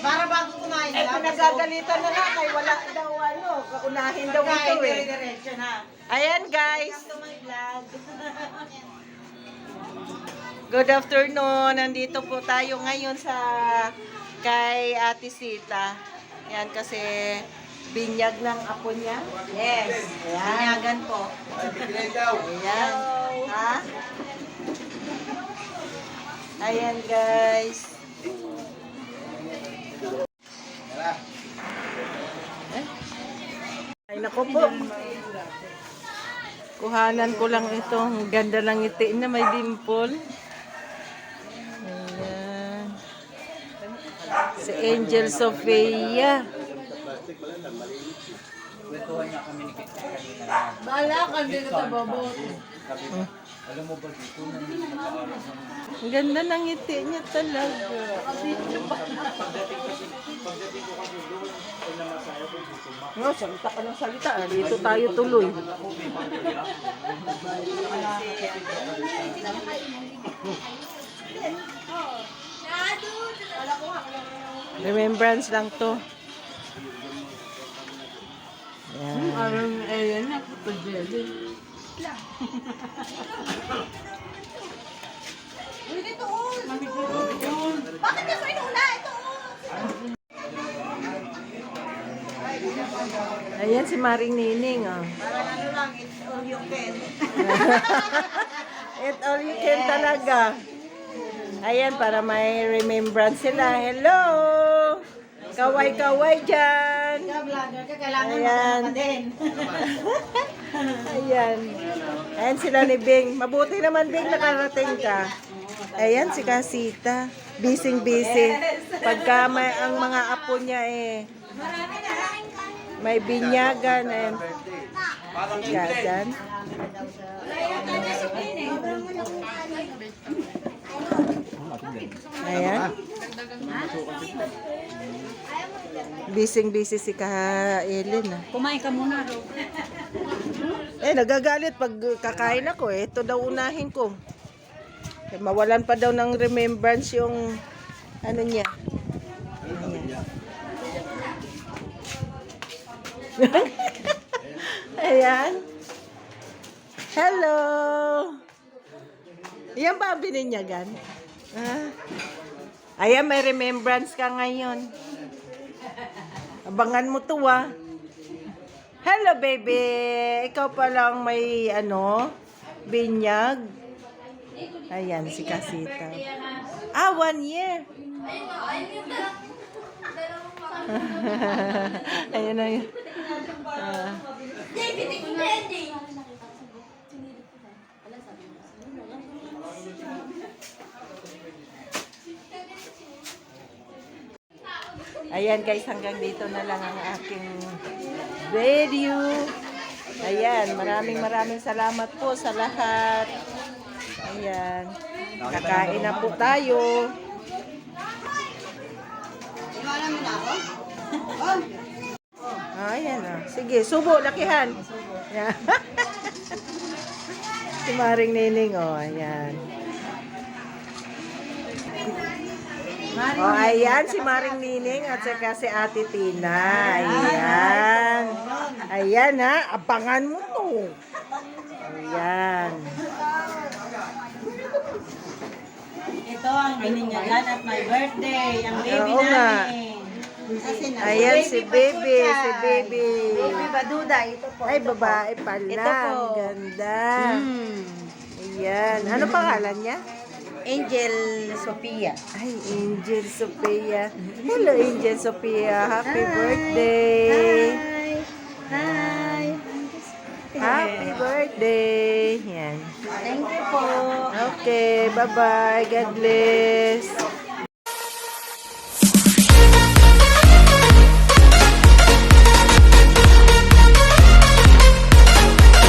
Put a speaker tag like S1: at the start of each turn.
S1: Para bago kumain
S2: Eh, pinagagalitan na lang kay wala daw ano, kaunahin daw ito eh.
S1: Diretso na.
S2: Ayan guys,
S1: Ito may vlog.
S2: good afternoon. Nandito po tayo ngayon sa kay Ate Sita. Yan kasi binyag ng apo niya.
S1: Yes.
S2: Ayan.
S1: Binyagan po.
S2: Ayan. Ha? Ayan guys. Nako po. Kuhanan ko lang ito. Ang ganda ng ngiti na may dimple. Ayan. Si Angel Sofia.
S1: Bala ka, hindi ka tababot.
S2: Ang ganda ng ngiti niya talaga. No, salita ka ng salita. Dito tayo tuloy. Remembrance lang to. Yan.
S1: Ayan na, puto jelly. Uy, dito, oh. Bakit ka sa inuna? Ito,
S2: Ayan si Maring Nining. Oh.
S1: Parang ano lang, it's all you can.
S2: It all you can talaga. Ayan, para may remembrance sila. Hello! Kaway-kaway dyan.
S1: Ka, vlogger ka, kailangan
S2: Ayan.
S1: din.
S2: Ayan. Ayan sila ni Bing. Mabuti naman, Bing, nakarating ka. Ayan si Kasita. Bising-busy. Pagka may, ang mga apo niya eh, may binyagan eh. Gagan. Ayan. Bising-busy si Ka Ellen ah.
S1: Kumain ka muna.
S2: Eh, nagagalit pag kakain ako eh. Ito daw unahin ko. Mawalan pa daw ng remembrance yung ano niya. Ano niya. Ayan. Hello. Yan ba ang bininyagan? Ah. Ayan, may remembrance ka ngayon. Abangan mo to ah. Hello, baby! Ikaw pa lang may, ano, binyag. Ayan, si Kasita. Ah, one year. Ayan na yun. Ah. Ayan guys, hanggang dito na lang ang aking video. Ayan, maraming maraming salamat po sa lahat. Ayan, kakain na po tayo.
S1: Iwanan mo na ako?
S2: Ayan ah. Sige, subo, lakihan. Ayan. si Maring Nining, oh, ayan. Oh, ayan si Maring Nining at saka si Ate Tina. Ayan. Ayan ha, abangan mo to. Ayan.
S1: Ito ang bininyagan at my birthday. Ang baby
S2: nga.
S1: namin.
S2: Ayan si baby, si baby.
S1: Baby Baduda. Ito po.
S2: Ay, babae pala.
S1: Ito po.
S2: Ang ganda.
S1: Mm.
S2: Ayan. Ano pangalan niya?
S1: Angel Sophia.
S2: Ay, Angel Sophia. Hello, Angel Sophia. Happy
S1: Hi.
S2: birthday.
S1: Hi.
S2: Happy birthday. Yan.
S1: Thank you po.
S2: Okay, bye-bye. God bless.